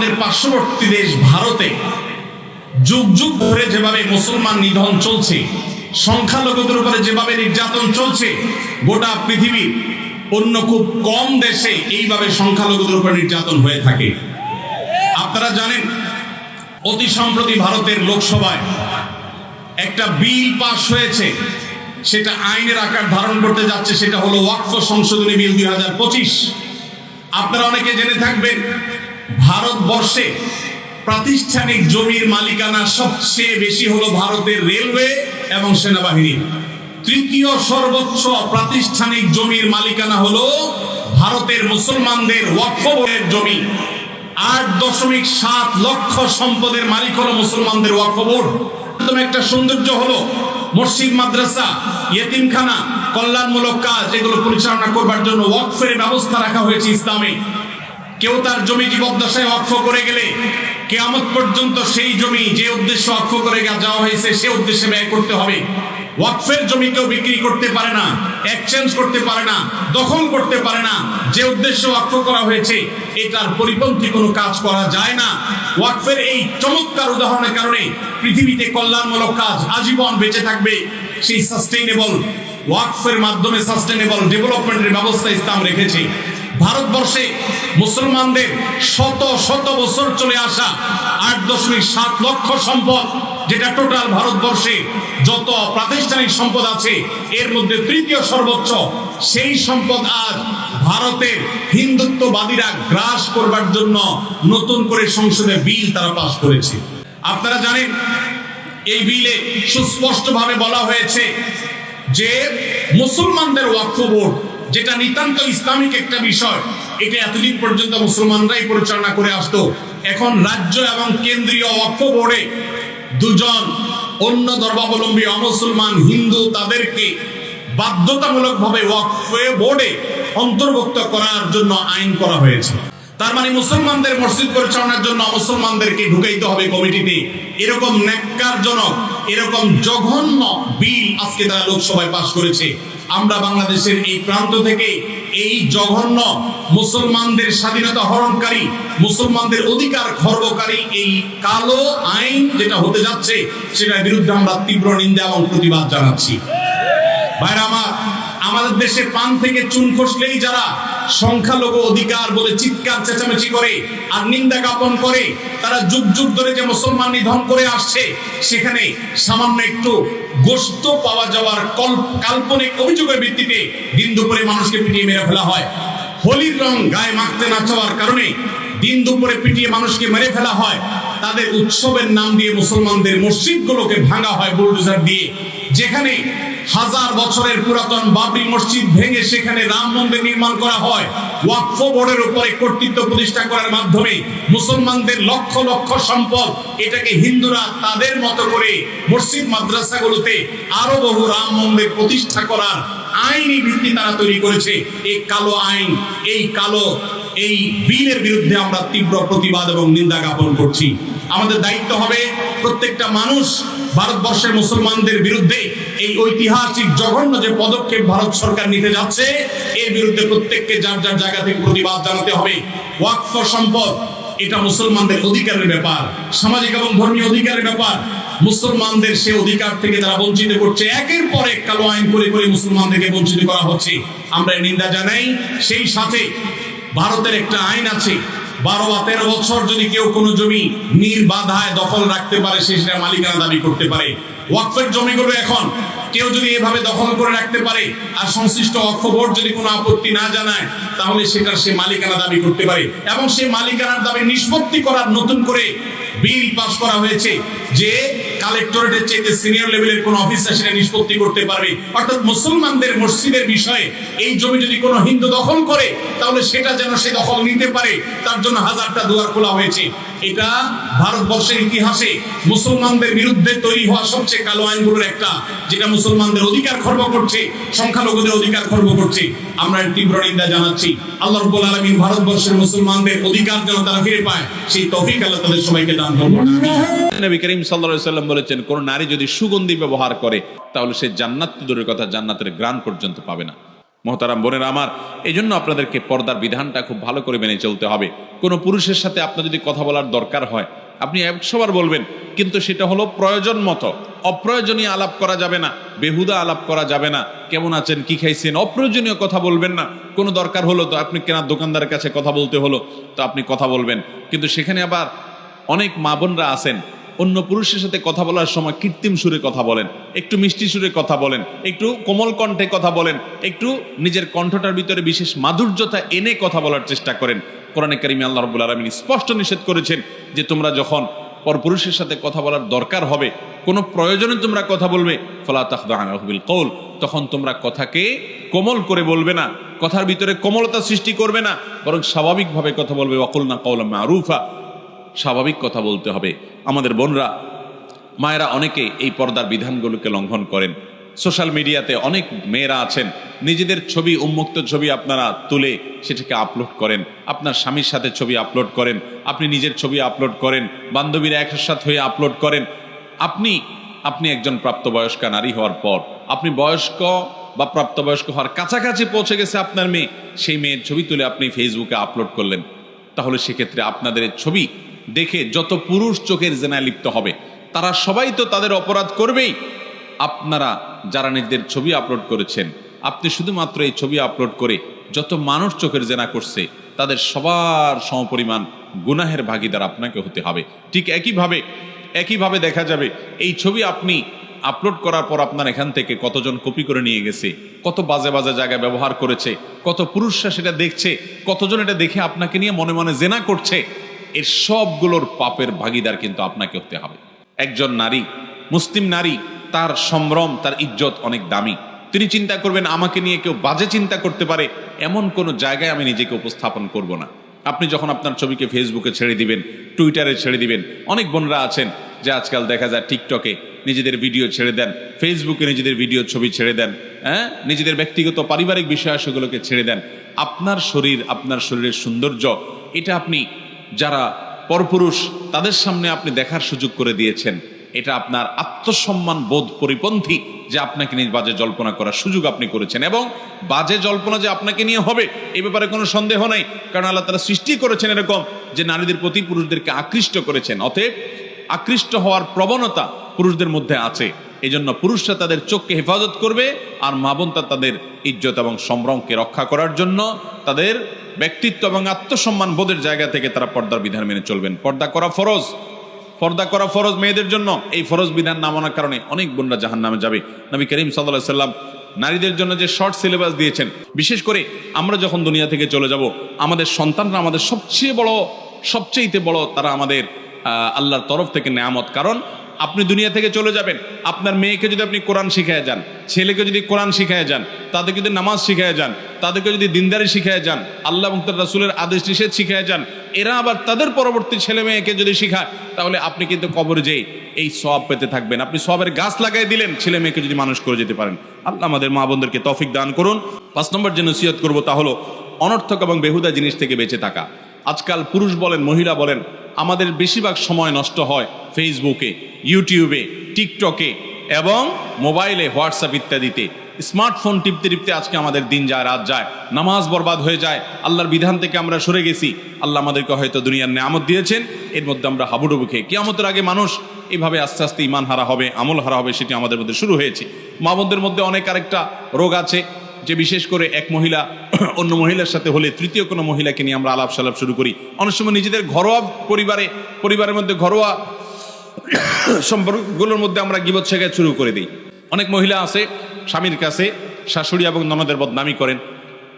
আমাদের পার্শ্ববর্তী দেশ ভারতে যুগ যুগ ধরে যেভাবে মুসলমান নিধন চলছে, সংখ্যালঘুদের উপরে যেভাবে নির্যাতন চলছে, গোটা পৃথিবীর অন্য খুব কম দেশে এইভাবে সংখ্যালঘুদের উপর নির্যাতন হয়ে থাকে। আপনারা জানেন, অতি সম্প্রতি ভারতের লোকসভায় একটা বিল পাশ হয়েছে, সেটা আইনের আকার ধারণ করতে যাচ্ছে, সেটা হলো ওয়াকফ সংশোধনী বিল দুই হাজার পঁচিশ। আপনারা অনেকে জেনে থাকবেন ভারতবর্ষে প্রাতিষ্ঠানিক জমির মালিকানা সবচেয়ে বেশি হলো ভারতের রেলওয়ে এবং সেনাবাহিনী। তৃতীয় সর্বোচ্চ প্রাতিষ্ঠানিক জমির মালিকানা হলো ভারতের মুসলমানদের ওয়াকফ বোর্ডের জমি। আট দশমিক সাত লক্ষ সম্পদের মালিক হলো মুসলমানদের ওয়াকফ বোর্ড একদম একটা সৌন্দর্য হলো মসজিদ, মাদ্রাসা, ইয়েতিমখানা, কল্যাণমূলক কাজ, এগুলো পরিচালনা করবার জন্য ওয়াকফের ব্যবস্থা রাখা হয়েছে ইসলামে। কেউ তার জমি জীবদ্দশায় অক্ষ করে গেলে কেয়ামত পর্যন্ত সেই জমি যে উদ্দেশ্যে অক্ষ করে যাওয়া হয়েছে, সে উদ্দেশ্যে ব্যয় করতে হবে। ওয়াকফের জমি কেউ বিক্রি করতে পারে না এক্সচেঞ্জ করতে পারে না, দখল করতে পারে না, যে উদ্দেশ্য অক্ষ করা হয়েছে এটার পরিপন্থী কোনো কাজ করা যায় না। ওয়াকফের এই চমৎকার উদাহরণের কারণে পৃথিবীতে কল্যাণমূলক কাজ আজীবন বেঁচে থাকবে, সেই সাস্টেইনেবল ওয়াকফের মাধ্যমে সাস্টেনেবল ডেভেলপমেন্টের ব্যবস্থা ইসলাম রেখেছে। ভারতবর্ষে মুসলমানদের শত শত বছর চলে আসা আট দশমিক সাত লক্ষ সম্পদ, যেটা টোটাল ভারতবর্ষে যত প্রাতিষ্ঠানিক সম্পদ আছে, এর মধ্যে তৃতীয় সর্বোচ্চ, সেই সম্পদ আজ ভারতের হিন্দুত্ববাদীরা গ্রাস করবার জন্য নতুন করে সংসদে বিল তারা পাশ করেছে। আপনারা জানেন, এই বিলে সুস্পষ্টভাবে বলা হয়েছে যে মুসলমানদের ওয়াকফ বোর্ড, যেটা নিতান্ত ইসলামিক একটা বিষয় এটা এতদিন পর্যন্ত মুসলমানরাই পরিচালনা করে আসতো। এখন রাজ্য এবং কেন্দ্রীয় ওয়াকফ বোর্ডে দুজন অন্য ধর্মাবলম্বী অমুসলমান হিন্দু তাদেরকে বাধ্যতামূলকভাবে ওয়াকফে বোর্ডে অন্তর্ভুক্ত করার জন্য আইন করা হয়েছে। তার মানে মুসলমানদের মসজিদ পরিচালনার জন্য মুসলমানদেরকে ঢুকাইতে হবে কমিটিতে। এরকম ন্যাক্কারজনক, এরকম জঘন্য বিল আজকে তারা লোকসভায় পাশ করেছে। আমরা বাংলাদেশের এই প্রান্ত থেকে এই জঘন্য মুসলমানদের স্বাধীনতা হরণকারী, মুসলমানদের অধিকার খর্বকারী এই কালো আইন যেটা হতে যাচ্ছে, সেটার বিরুদ্ধে আমরা তীব্র নিন্দা এবং প্রতিবাদ জানাচ্ছি। ভাইরা আমার আমাদের দেশে পান থেকে চুন খসলেই যারা সংখ্যালঘু অধিকার বলে চিৎকার, চেঁচামেচি করে আর নিন্দা জ্ঞাপন করে, তারা যুগ যুগ ধরে যে মুসলমান নিধন করে আসছে, সেখানে সামান্য একটু গোস্ত পাওয়া যাওয়ার কল্প কাল্পনিক অভিযোগের ভিত্তিতে দিন দুপুরে মানুষকে পিটিয়ে মেরে ফেলা হয়। হোলির রং গায়ে মাখতে না চাওয়ার কারণে দিন দুপুরে পিটিয়ে মানুষকে মেরে ফেলা হয়। তাদের উৎসবের নাম দিয়ে মুসলমানদের মসজিদগুলোকে ভাঙা হয় বুলডোজার দিয়ে। যেখানে হাজার বছরের পুরাতন বাবরি মসজিদ ভেঙে সেখানে রাম মন্দির নির্মাণ করা হয়। ওয়াকফ বোর্ডের উপরে কর্তৃত্ব প্রতিষ্ঠা করার মাধ্যমে মুসলমানদের লক্ষ লক্ষ সম্পদ এটাকে হিন্দুরা তাদের মতো করে মসজিদ মাদ্রাসাগুলোতে আরও বহু রাম মন্দির প্রতিষ্ঠা করার আইনি ভিত্তি তারা তৈরি করেছে। এই কালো আইন, এই কালো, এই বিলের বিরুদ্ধে আমরা তীব্র প্রতিবাদ এবং নিন্দা জ্ঞাপন করছি। আমাদের দায়িত্ব হবে প্রত্যেকটা মানুষ ভারতবর্ষের মুসলমানদের বিরুদ্ধে এই ঐতিহাসিক জঘন্য যে পদক্ষেপ ভারত সরকার নিতে যাচ্ছে, এর বিরুদ্ধে প্রত্যেককে যার যার জায়গা থেকে প্রতিবাদ জানাতে হবে। ওয়াকফ সম্পদ, এটা মুসলমানদের অধিকারের ব্যাপার, সামাজিক এবং ধর্মীয় অধিকারের ব্যাপার। মুসলমানদের সে অধিকার থেকে তারা বঞ্চিত করছে। একের পর এক কালো আইন করে করে মুসলমানদেরকে বঞ্চিত করা হচ্ছে। আমরা নিন্দা জানাই, সেই সাথে ভারতের একটা আইন আছে বারো বা তেরো বছর যদি কেউ কোনো জমি নির্বাধায় দখল রাখতে পারে, সে সেটা মালিকানা দাবি করতে পারে। ওয়াকফের জমিগুলো এখন কেউ যদি এভাবে দখল করে রাখতে পারে আর সংশ্লিষ্ট অক্ষ বোর্ড যদি কোনো আপত্তি না জানায়, তাহলে সেটার সে মালিকানা দাবি করতে পারে। এবং সে মালিকানার দাবি নিষ্পত্তি করার নতুন করে বিল পাস করা হয়েছে যে কালেক্টরেটের চাইতে সিনিয়র লেভেলের কোন অফিসার সেটা নিষ্পত্তি করতে পারবে। অর্থাৎ মুসলমানদের মসজিদের বিষয়ে এই জমি যদি কোনো হিন্দু দখল করে, তাহলে সেটা যেন সে দখল নিতে পারে, তার জন্য হাজারটা দুয়ার খোলা হয়েছে। এটা ভারতবর্ষের ইতিহাসে মুসলমানদের বিরুদ্ধে তৈরি হওয়া সবচেয়ে কালো আইনগুলোর একটা, যেটা মুসলমানদের অধিকার খর্ব করছে, সংখ্যালঘুদের অধিকার খর্ব করছে। আমরা তীব্র নিন্দা জানাচ্ছি। আল্লাহ রব্বুল আলামিন ভারতবর্ষের মুসলমানদের অধিকার যেন তারা ফিরে পায়, সেই তৌফিক আল্লাহ তাদের সবাইকে দান করুন। নবী করিম সাল্লা সাল্লাম বলেছেন, কোন নারী যদি সুগন্ধি ব্যবহার করে, তাহলে সে জান্নাত দূরের কথা জান্নাতের গ্রান পর্যন্ত পাবে না। মহতারাম বোনেরা আমার এই জন্য আপনাদেরকে পর্দার বিধানটা খুব ভালো করে মেনে চলতে হবে। কোনো পুরুষের সাথে আপনার যদি কথা বলার দরকার হয়, আপনি একশোবার বলবেন, কিন্তু সেটা হলো প্রয়োজন মতো। অপ্রয়োজনীয় আলাপ করা যাবে না, বেহুদা আলাপ করা যাবে না। কেমন আছেন, কি খাইছেন, অপ্রয়োজনীয় কথা বলবেন না। কোনো দরকার হলো তো আপনি কেনার দোকানদারের কাছে কথা বলতে হলো, তো আপনি কথা বলবেন। কিন্তু সেখানে আবার অনেক মা বোনরা আছেন অন্য পুরুষের সাথে কথা বলার সময় কৃত্রিম সুরে কথা বলেন, একটু মিষ্টি সুরে কথা বলেন, একটু কোমল কণ্ঠে কথা বলেন, একটু নিজের কণ্ঠটার ভিতরে বিশেষ মাধুর্যতা এনে কথা বলার চেষ্টা করেন। কোরআনে কারিমে আল্লাহ রবুল আলমিন স্পষ্ট নিষেধ করেছেন যে তোমরা যখন পরপুরুষের সাথে কথা বলার দরকার হবে, কোনো প্রয়োজনে তোমরা কথা বলবে, ফলা তাহবিল কৌল তখন তোমরা কথাকে কোমল করে বলবে না, কথার ভিতরে কোমলতা সৃষ্টি করবে না, বরং স্বাভাবিকভাবে কথা বলবে অকুল না কৌল মারুফা। স্বাভাবিক কথা বলতে হবে। আমাদের বোনরা, মায়েরা অনেকে এই পর্দার বিধানগুলোকে লঙ্ঘন করেন। সোশ্যাল মিডিয়াতে অনেক মেয়েরা আছেন, নিজেদের ছবি, উন্মুক্ত ছবি আপনারা তুলে সেটাকে আপলোড করেন। আপনার স্বামীর সাথে ছবি আপলোড করেন, আপনি নিজের ছবি আপলোড করেন, বান্ধবীরা একসাথে হয়ে আপলোড করেন। আপনি আপনি একজন প্রাপ্তবয়স্কা নারী হওয়ার পর, আপনি বয়স্ক বা প্রাপ্তবয়স্ক হওয়ার কাছাকাছি পৌঁছে গেছে আপনার মেয়ে, সেই মেয়ের ছবি তুলে আপনি ফেসবুকে আপলোড করলেন। তাহলে সেক্ষেত্রে আপনাদের ছবি দেখে যত পুরুষ চোখের জেনায় লিপ্ত হবে, তারা সবাই তো তাদের অপরাধ করবেই। আপনারা যারা নিজেদের ছবি আপলোড করেছেন, আপনি শুধুমাত্র এই ছবি আপলোড করে যত মানুষ চোখের জেনা করছে, তাদের সবার সমপরিমাণ গুনাহের ভাগিদার আপনাকে হতে হবে। ঠিক একইভাবে একইভাবে দেখা যাবে, এই ছবি আপনি আপলোড করার পর আপনার এখান থেকে কতজন কপি করে নিয়ে গেছে, কত বাজে বাজে জায়গায় ব্যবহার করেছে, কত পুরুষরা সেটা দেখছে, কতজন এটা দেখে আপনাকে নিয়ে মনে মনে জেনা করছে এর সবগুলোর পাপের ভাগিদার কিন্তু আপনাকে হতে হবে। একজন নারী, মুসলিম নারী, তার সম্ভ্রম, তার ইজ্জত অনেক দামি। তিনি চিন্তা করবেন, আমাকে নিয়ে কেউ বাজে চিন্তা করতে পারে, এমন কোনো জায়গায় আমি নিজেকে উপস্থাপন করব না। আপনি যখন আপনার ছবিকে ফেসবুকে ছেড়ে দিবেন, টুইটারে ছেড়ে দিবেন, অনেক বোনরা আছেন যে আজকাল দেখা যায় টিকটকে নিজেদের ভিডিও ছেড়ে দেন, ফেসবুকে নিজেদের ভিডিও ছবি ছেড়ে দেন হ্যাঁ? নিজেদের ব্যক্তিগত পারিবারিক বিষয় সেগুলোকে ছেড়ে দেন। আপনার শরীর, আপনার শরীরের সৌন্দর্য, এটা আপনি যারা পরপুরুষ, তাদের সামনে আপনি দেখার সুযোগ করে দিয়েছেন। এটা আপনার আত্মসম্মান বোধ পরিপন্থী যে আপনাকে নিয়ে বাজে জল্পনা করার সুযোগ আপনি করেছেন এবং বাজে জল্পনা যে আপনাকে নিয়ে হবে, এ ব্যাপারে কোনো সন্দেহ নাই। কারণ আল্লাহ তারা সৃষ্টি করেছেন এরকম যে নারীদের প্রতি পুরুষদেরকে আকৃষ্ট করেছেন। অতএব আকৃষ্ট হওয়ার প্রবণতা পুরুষদের মধ্যে আছে। এই জন্য পুরুষরা তাদের চোখকে হেফাজত করবে আর মা বোন তা তাদের ইজ্জত এবং সম্ভ্রমকে রক্ষা করার জন্য তাদের ব্যক্তিত্ব এবং আত্মসম্মান বোধের জায়গা থেকে তারা পর্দার বিধান মেনে চলবেন। পর্দা করা ফরজ। পর্দা করা ফরজ মেয়েদের জন্য। এই ফরজ বিধান না মানার কারণে অনেক বোনরা জাহান নামে যাবে। নবী করিম সাল্লাহ সাল্লাম নারীদের জন্য যে শর্ট সিলেবাস দিয়েছেন, বিশেষ করে আমরা যখন দুনিয়া থেকে চলে যাব, আমাদের সন্তানরা আমাদের সবচেয়ে বড় সবচেয়েতে বড় তারা আমাদের আল্লাহর তরফ থেকে নেয়ামত। কারণ আপনি দুনিয়া থেকে চলে যাবেন। আপনার মেয়েকে যদি আপনি কোরআন শিখায় যান, ছেলেকে যদি কোরআন শিখায় যান, তাদেরকে যদি নামাজ শিখায় যান, তাদেরকে যদি দিনদারি শিখায় যান, আল্লাহ এবং তার রাসুলের আদেশ নিষেধ শিখায় যান, এরা আবার তাদের পরবর্তী ছেলে মেয়েকে যদি শিখায়, তাহলে আপনি কিন্তু কবর যেয়ে এই সব পেতে থাকবেন। আপনি সবের গাছ লাগাই দিলেন, ছেলে মেয়েকে যদি মানুষ করে যেতে পারেন। আল্লাহ আমাদের মা বোনদেরকে তফিক দান করুন। পাঁচ নম্বর যে নসিহত করব তা হলো, অনর্থক এবং বেহুদা জিনিস থেকে বেঁচে থাকা। আজকাল পুরুষ বলেন, মহিলা বলেন আমাদের বেশিরভাগ সময় নষ্ট হয় ফেসবুকে ইউটিউবে টিকটকে এবং মোবাইলে হোয়াটসঅ্যাপ ইত্যাদিতে। স্মার্টফোন টিপতে টিপতে আজকে আমাদের দিন যায়, রাত যায়। নামাজ বরবাদ হয়ে যায়, আল্লাহর বিধান থেকে আমরা সরে গেছি। আল্লাহ আমাদেরকে হয়তো দুনিয়ার নেয়ামত দিয়েছেন, এর মধ্যে আমরা হাবুডুবু খেয়ে। কিয়ামতের আগে মানুষ এভাবে আস্তে আস্তে ইমান হারা হবে আমল হারা হবে, সেটি আমাদের মধ্যে শুরু হয়েছে। মা মধ্যে অনেক আরেকটা রোগ আছে যে বিশেষ করে এক মহিলা, অন্য মহিলার সাথে হলে তৃতীয় কোনো মহিলাকে নিয়ে আমরা আলাপ সালাপ শুরু করি। অনেক সময় নিজেদের ঘরোয়া পরিবারে, পরিবারের মধ্যে ঘরোয়া সম্পর্কগুলোর মধ্যে আমরা গিবত শেখায় শুরু করে দিই। অনেক মহিলা আছে, স্বামীর কাছে শাশুড়ি এবং ননদের বদনামি করেন।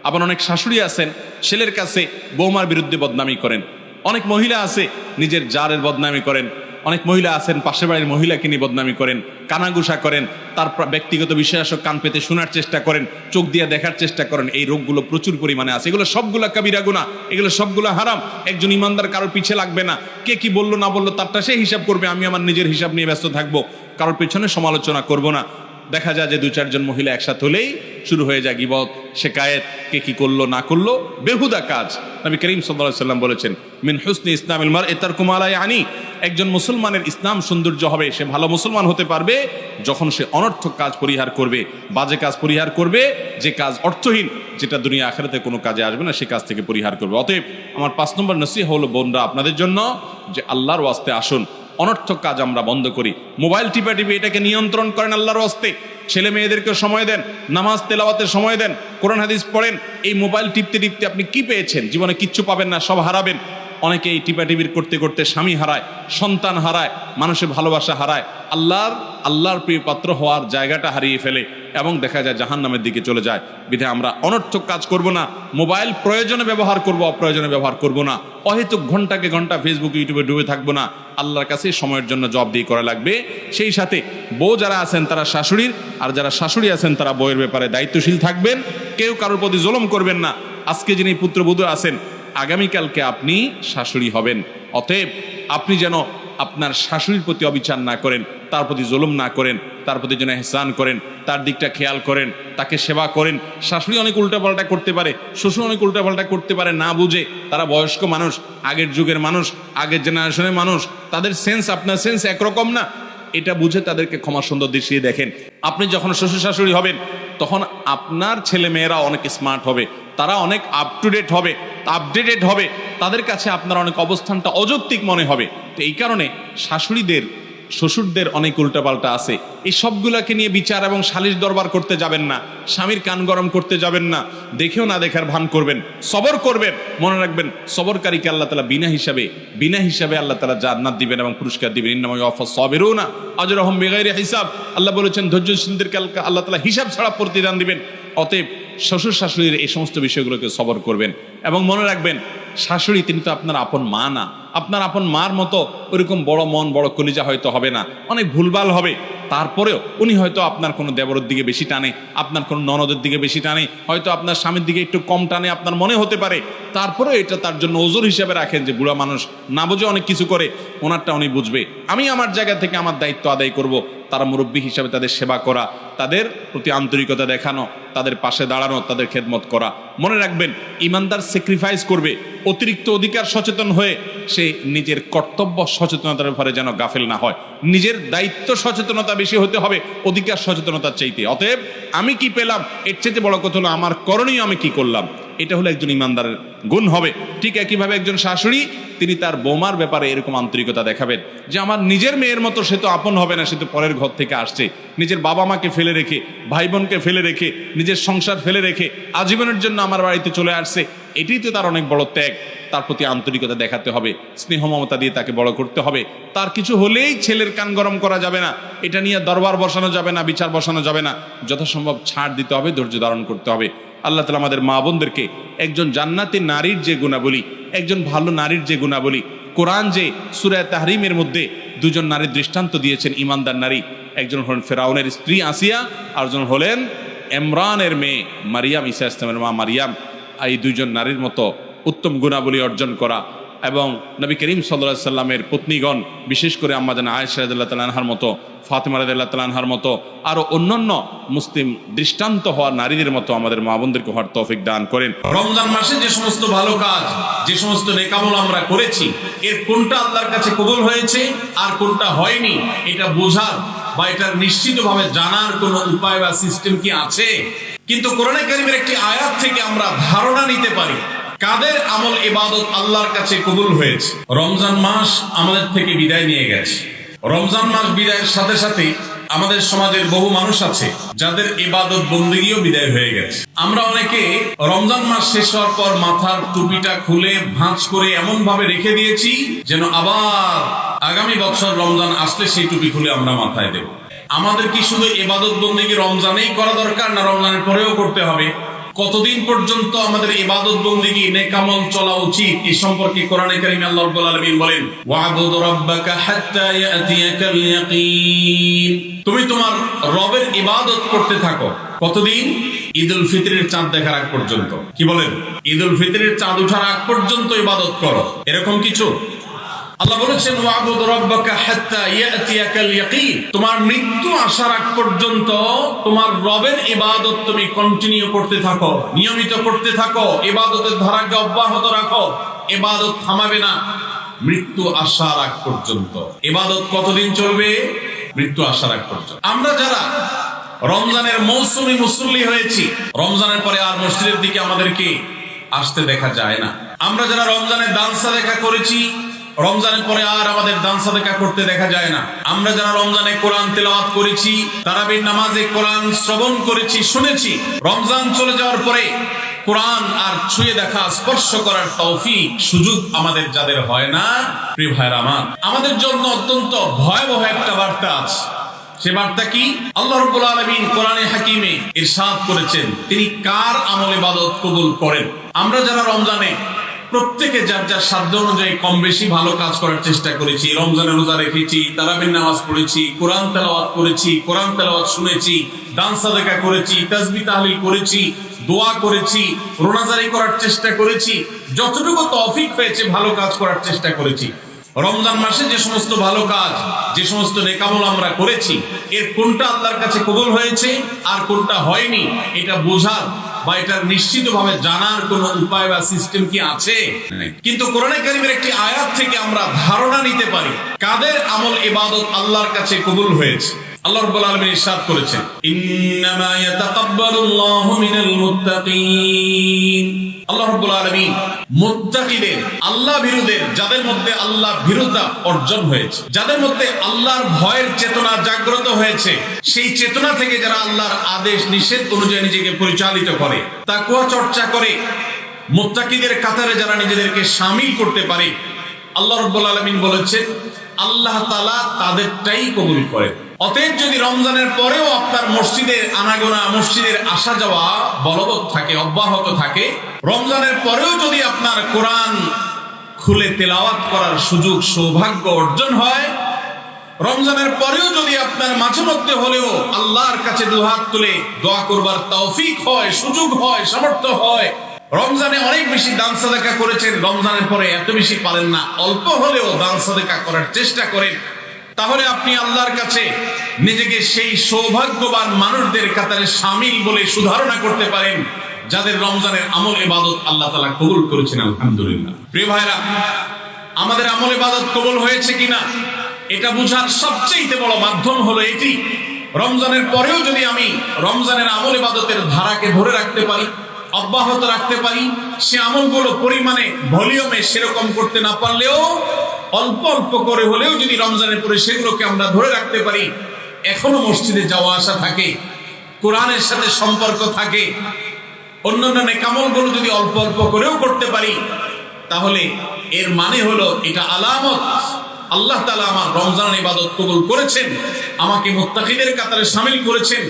আবার অনেক শাশুড়ি আছেন, ছেলের কাছে বৌমার বিরুদ্ধে বদনামি করেন। অনেক মহিলা আছে, নিজের জারের বদনামি করেন। অনেক মহিলা আছেন, পাশের বাড়ির মহিলাকে নিয়ে বদনামি করেন কানাগুসা করেন, তার ব্যক্তিগত বিষয় আসক, কান পেতে শোনার চেষ্টা করেন, চোখ দিয়ে দেখার চেষ্টা করেন, এই রোগগুলো প্রচুর পরিমাণে আছে। এগুলো সবগুলা কাবিরা গুণা এগুলো সবগুলো হারাম, একজন ইমানদার কারোর পিছে লাগবে না, কে কি বলল না বলল তারটা সে হিসাব করবে, আমি আমার নিজের হিসাব নিয়ে ব্যস্ত থাকব, কারোর পেছনে সমালোচনা করব না। দেখা যায় যে দু চারজন মহিলা একসাথে হলেই শুরু হয়ে যায় গিবত, শেকায়েত, কে কি করল, না করল, বেহুদা কাজ। নবী করিম সাল্লাম বলেছেন, মিন হুসনি ইসলামিল মার এতার কুমালাই আনি একজন মুসলমানের ইসলাম সৌন্দর্য হবে, সে ভালো মুসলমান হতে পারবে যখন সে অনর্থক কাজ পরিহার করবে, বাজে কাজ পরিহার করবে, যে কাজ অর্থহীন, যেটা দুনিয়া আখেরাতে কোনো কাজে আসবে না, সে কাজ থেকে পরিহার করবে। অতএব আমার পাঁচ নম্বর নসিহা হলো, বোনরা, আপনাদের জন্য যে আল্লাহর ওয়াস্তে আসুন অনর্থক কাজ আমরা বন্ধ করি। মোবাইল টিপা টিপি এটাকে নিয়ন্ত্রণ করেন আল্লাহর হস্তে। ছেলে মেয়েদেরকে সময় দেন, নামাজ তেলাওয়াতে সময় দেন, কোরআন হাদিস পড়েন। এই মোবাইল টিপতে টিপতে আপনি কি পেয়েছেন? জীবনে কিচ্ছু পাবেন না, সব হারাবেন। অনেকে এই টিপাটিপির করতে করতে স্বামী হারায়, সন্তান হারায়, মানুষের ভালোবাসা হারায়, আল্লাহর আল্লাহর প্রিয় পাত্র হওয়ার জায়গাটা হারিয়ে ফেলে এবং দেখা যায় জাহান নামের দিকে চলে যায়। বিধে আমরা অনর্থক কাজ করব না, মোবাইল প্রয়োজনে ব্যবহার করব, অপ্রয়োজনে ব্যবহার করব না, অহেতুক ঘন্টাকে ঘণ্টা ফেসবুক ইউটিউবে ডুবে থাকব না, আল্লাহর কাছে সময়ের জন্য জব দিয়ে করা লাগবে। সেই সাথে বউ যারা আছেন তারা শাশুড়ির, আর যারা শাশুড়ি আছেন তারা বউয়ের ব্যাপারে দায়িত্বশীল থাকবেন, কেউ কারোর প্রতি জুলুম করবেন না। আজকে যিনি পুত্রবধূ আছেন আগামীকালকে আপনি শাশুড়ি হবেন। অতএব আপনি যেন আপনার শাশুড়ির প্রতি অবিচার না করেন, তার প্রতি জুলুম না করেন, তার প্রতি যেন এহসান করেন, তার দিকটা খেয়াল করেন, তাকে সেবা করেন। শাশুড়ি অনেক উল্টাপাল্টা করতে পারে, শ্বশুর অনেক উল্টাপাল্টা করতে পারে, না বুঝে। তারা বয়স্ক মানুষ, আগের যুগের মানুষ, আগের জেনারেশনের মানুষ। তাদের সেন্স, আপনার সেন্স একরকম না। এটা বুঝে তাদেরকে ক্ষমা সুন্দর দৃষ্টিয়ে দেখেন। আপনি যখন শ্বশুর শাশুড়ি হবেন, তখন আপনার ছেলে মেয়েরা অনেক স্মার্ট হবে। তারা অনেক আপ টু ডেট হবে আপডেটেড হবে। তাদের কাছে আপনার অনেক অবস্থানটা অযৌক্তিক মনে হবে। তো এই কারণে শাশুড়িদের, শ্বশুরদের অনেক উল্টাপাল্টা আছে। এই সবগুলাকে নিয়ে বিচার এবং সালিশ দরবার করতে যাবেন না। স্বামীর কান গরম করতে যাবেন না। দেখেও না দেখার ভান করবেন। সবর করবেন। মনে রাখবেন, সবরকারীকে আল্লাহ তালা বিনা হিসাবে বিনা হিসাবে আল্লাহ তালা জান্নাত দিবেন এবং পুরস্কার দিবেন। ইন্নামাই অফা সবেরও না আজর রহম বেগাইরে হিসাব। আল্লাহ বলেছেন, ধৈর্যশীলদেরকে আল্লাহ তালা হিসাব ছাড়া প্রতিদান দিবেন। অতএব শ্বশুর শাশুড়ির এই সমস্ত বিষয়গুলোকে সবর করবেন এবং মনে রাখবেন, শাশুড়ি তিনি তো আপনার আপন মা না। আপনার আপন মার মতো ওইরকম বড় মন, বড় কলিজা হয়তো হবে না। অনেক ভুলভাল হবে। তারপরেও উনি হয়তো আপনার কোনো দেবরের দিকে বেশি টানে, আপনার কোনো ননদের দিকে বেশি টানে, হয়তো আপনার স্বামীর দিকে একটু কম টানে, আপনার মনে হতে পারে। তারপরেও এটা তার জন্য ওজোর হিসাবে রাখেন যে বুড়া মানুষ না বুঝে অনেক কিছু করে, ওনারটা উনি বুঝবে। আমি আমার জায়গা থেকে আমার দায়িত্ব আদায় করব। তারা মুরব্বী হিসাবে তাদের সেবা করা, তাদের প্রতি আন্তরিকতা দেখানো, তাদের পাশে দাঁড়ানো, তাদের খেদমত করা। মনে রাখবেন, ইমানদার স্যাক্রিফাইস করবে, অতিরিক্ত অধিকার সচেতন হয়ে সে নিজের কর্তব্য সচেতনতার ব্যাপারে যেন গাফেল না হয়। নিজের দায়িত্ব সচেতনতা বেশি হতে হবে, অধিকার সচেতনতার চাইতে। অতএব আমি কি পেলাম? এর চাইতে বড় কথা হলো আমার করণীয় আমি কি করলাম? এটা হলো একজন ইমানদারের গুণ হবে। ঠিক একইভাবে একজন শাশুড়ি, তিনি তার বৌমার ব্যাপারে এরকম আন্তরিকতা দেখাবেন যে, আমার নিজের মেয়ের মতো সে তো আপন হবে না, সে তো পরের ঘর থেকে আসছে। নিজের বাবা মাকে ফেলে রেখে ভাই বোনকে ফেলে রেখে, নিজের সংসার ফেলে রেখে, আজীবনের জন্য আমার বাড়িতে চলে আসছে। এটাই তো তার অনেক বড় ত্যাগ। তার প্রতি আন্তরিকতা দেখাতে হবে, স্নেহ মমতা দিয়ে তাকে বড় করতে হবে। তার কিছু হলেই ছেলের কান গরম করা যাবে না। এটা নিয়ে দরবার বসানো যাবে না, বিচার বসানো যাবে না। যথাসম্ভব ছাড় দিতে হবে, ধৈর্য ধারণ করতে হবে। আল্লাহ তালা আমাদের মা বোনদেরকে একজন জান্নাতি নারীর যে গুণাবলী, একজন ভালো নারীর যে গুণাবলী, কোরআন যে সুরায় তাহরিমের মধ্যে দুজন নারীর দৃষ্টান্ত দিয়েছেন, ইমানদার নারী। একজন হলেন ফেরাউনের স্ত্রী আসিয়া আর একজন হলেন এমরানের মেয়ে মারিয়াম ইসা ইসলামের মা মারিয়াম, এই দুইজন নারীর মতো উত্তম গুণাবলী অর্জন করা এবং নবী করিম সাল্লা সাল্লামের পত্নীগণ, বিশেষ করে আম্মাদান আয়েশা রাদিল্লাহ তালানহার মতো, ফাতেমা রাদিল্লাহ তালানহার মতো আরও অন্যান্য মুসলিম দৃষ্টান্ত হওয়া নারীদের মতো আমাদের মা বোনদেরকে হওয়ার তৌফিক দান করেন। রমজান মাসে যে সমস্ত ভালো কাজ, যে সমস্ত নেকামল আমরা করেছি, এর কোনটা আল্লাহর কাছে কবুল হয়েছে আর কোনটা হয়নি, এটা বোঝার বা এটা নিশ্চিতভাবে জানার কোন উপায় বা সিস্টেম কি আছে? কিন্তু কোরআনে কারিমের একটি আয়াত থেকে আমরা ধারণা নিতে পারি, কাদের আমল ইবাদত আল্লাহর কাছে কবুল হয়েছে? রমজান মাস আমাদের থেকে বিদায় নিয়ে গেছে। রমজান মাস বিদায়ের সাথে সাথে আমাদের সমাজের বহু মানুষ আছে, যাদের ইবাদত বন্দীও বিদায় হয়ে গেছে। আমরা অনেকে রমজান মাস শেষ হওয়ার পর মাথার টুপিটা খুলে ভাঁজ করে এমন ভাবে রেখে দিয়েছি যেন আবার আগামী বছর রমজান আসলে সেই টুপি খুলে আমরা মাথায় দেব। আমাদের কি শুধু এবাদত বন্দী রমজানেই করা দরকার না, রমজানের পরেও করতে হবে? কতদিন পর্যন্ত আমাদের ইবাদত বন্দিগি নেকামল চলা উচিত এই সম্পর্কে কোরআনে কারিমে আল্লাহ রাব্বুল আলামিন বলেন, ওয়াবুদ রাব্বাকা হাত্তা ইয়াতিয়াকাল ইয়াকিন। তুমি তোমার রবের ইবাদত করতে থাকো। কতদিন? ঈদুল ফিতরের চাঁদ দেখার আগ পর্যন্ত। কি বলেন? ঈদুল ফিতরের চাঁদ ওঠার আগ পর্যন্ত ইবাদত করো। এরকম কিছু? আল্লাহ বলেছেন, ওয়াবুদ রাব্বাকা তোমার মৃত্যু আসার আগ পর্যন্ত তোমার রবের ইবাদত তুমি কন্টিনিউ করতে থাকো, নিয়মিত করতে থাকো, ইবাদতের ধারাকে অব্যাহত রাখো, ইবাদত থামাবে না। মৃত্যু আসার আগ পর্যন্ত। ইবাদত কতদিন চলবে? মৃত্যু আসার আগ পর্যন্ত। আমরা যারা রমজানের মৌসুমি মুসল্লি হয়েছি, রমজানের পরে আর মসজিদের দিকে আমাদেরকে আসতে দেখা যায় না। আমরা যারা রমজানের দানসা দেখা করেছি রমজানের পরে আর আমাদের দানসা দেখা করতে দেখা যায় না। আমরা যারা রমজানে কোরআন তেলাওয়াত করেছি, তারাবির নামাজে কোরআন শ্রবণ করেছি, শুনেছি, রমজান চলে যাওয়ার পরে কোরআন আর ছুঁয়ে দেখা, স্পর্শ করার তৌফিক, সুযোগ আমাদের যাদের হয় না, প্রিয় ভাইয়ের আমার। আমাদের জন্য অত্যন্ত ভয়াবহ একটা বার্তা আছে। সে বার্তা কি? আল্লাহ রাব্বুল আলামিন কোরআনে হাকিমে ইরশাদ করেছেন। তিনি কার আমল ইবাদত কবুল করেন? আমরা যারা রমজানে প্রত্যেকে যার যার সাধ্য অনুযায়ী কম বেশি ভালো কাজ করার চেষ্টা করেছি। রমজানে রোজা রেখেছি, তারাবির নামাজ পড়েছি, কোরআন তেলাওয়াত করেছি, কোরআন তেলাওয়াত শুনেছি, দান সাদেকা করেছি তাসবি তাহলিল করেছি, দোয়া করেছি, রোনাজারি করার চেষ্টা করেছি, যতটুকু তৌফিক হয়েছে ভালো কাজ করার চেষ্টা করেছি। রমজান মাসে যে সমস্ত ভালো কাজ, যে সমস্ত নেকামল আমরা করেছি, এর কোনটা আল্লাহর কাছে কবুল হয়েছে আর কোনটা হয়নি, এটা বোঝার বা এটার নিশ্চিতভাবে জানার কোনো উপায় বা সিস্টেম কি আছে? কিন্তু কোরআনে কারিমের একটি আয়াত থেকে আমরা ধারণা নিতে পারি কাদের আমল ইবাদত আল্লাহর কাছে কবুল হয়েছে? আল্লাহ রাব্বুল আলামিন করেছেন, ইন্নামা ইয়াতাকাব্বালুল্লাহু আল্লাহ ভীরুদের যাদের মধ্যে ভীরুতা অর্জন হয়েছে, যাদের মধ্যে আল্লাহর ভয়ের চেতনা জাগ্রত হয়েছে, সেই চেতনা থেকে যারা আল্লাহর আদেশ, নিষেধ অনুযায়ী নিজেকে পরিচালিত করে, তাকুয়া চর্চা করে, মুত্তাকিদের কাতারে যারা নিজেদেরকে সামিল করতে পারে, আল্লাহ রাব্বুল আলামিন বলেছেন, আল্লাহ তাআলা তাদেরটাই কবুল করে অতএব যদি রমজানের পরেও আপনার মসজিদের আনাগোনা, মসজিদের আসা যাওয়া বলবৎ থাকে, অব্যাহত থাকে, রমজানের পরেও যদি আপনার কোরআন খুলে তেলাওয়াত করার সুযোগ, সৌভাগ্য অর্জন হয়, রমজানের পরেও যদি আপনার মাঝে মধ্যে হলেও আল্লাহর কাছে দুহাত তুলে দোয়া করবার তৌফিক হয়, সুযোগ হয়, সামর্থ্য হয়, রমজানে অনেক বেশি দান সাদেকা করেছেন, রমজানের পরে এত বেশি পারেন না, অল্প হলেও দান সাদেকা করার চেষ্টা করেন। তাহলে আপনি আল্লাহর কাছে নিজেকে সেই সৌভাগ্যবান মানুষদের কাতারে সামিল বলে সুধারণা করতে পারেন, যাদের রমজানের আমল ইবাদত আল্লাহ তালা কবুল করেছেন, আলহামদুলিল্লাহ। প্রিয় ভাইরা, আমাদের আমল এবাদত কবুল হয়েছে কিনা, এটা বুঝার সবচেয়ে বড় মাধ্যম হলো এটি। রমজানের পরেও যদি আমি রমজানের আমল ইবাদতের ধারাকে ধরে রাখতে পারি, অব্যাহত রাখতে পারি, সে আমলগুলো পরিমাণে ভলিউমে সেরকম করতে না পারলেও অল্প অল্প করে হলেও যদি রমজানের পরে সেগুলোকে আমরা ধরে রাখতে পারি, এখনও মসজিদে যাওয়া আসা থাকে, কোরআনের সাথে সম্পর্ক থাকে, অন্যান্য নেকামলগুলো যদি অল্প অল্প করেও করতে পারি, তাহলে এর মানে হলো এটা আলামত। আল্লাহ তালা আমার রমজান ইবাদত কবুল করেছেন, আমাকে মুত্তাকিদের কাতারে সামিল করেছেন।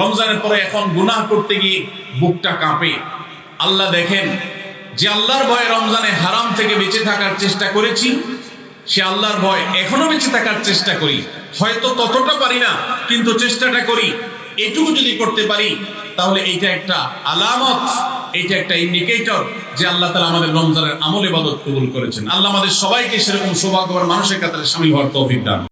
রমজানের পরে এখন গুনাহ করতে গিয়ে বুকটা কাঁপে। আল্লাহ দেখেন, যে আল্লাহর ভয়ে রমজানে হারাম থেকে বেঁচে থাকার চেষ্টা করেছি সে আল্লাহর ভয় এখনও বেঁচে থাকার চেষ্টা করি। হয়তো ততটা পারি না, কিন্তু চেষ্টাটা করি। এটুকু যদি করতে পারি, তাহলে এইটা একটা আলামত, এইটা একটা ইন্ডিকেটর যে আল্লাহ তালা আমাদের রমজানের আমল ইবাদত কবুল করেছেন। আল্লাহ আমাদের সবাইকে সেরকম সৌভাগ্যবান মানুষের কাতারে সামিল হওয়ার তৌফিক দান।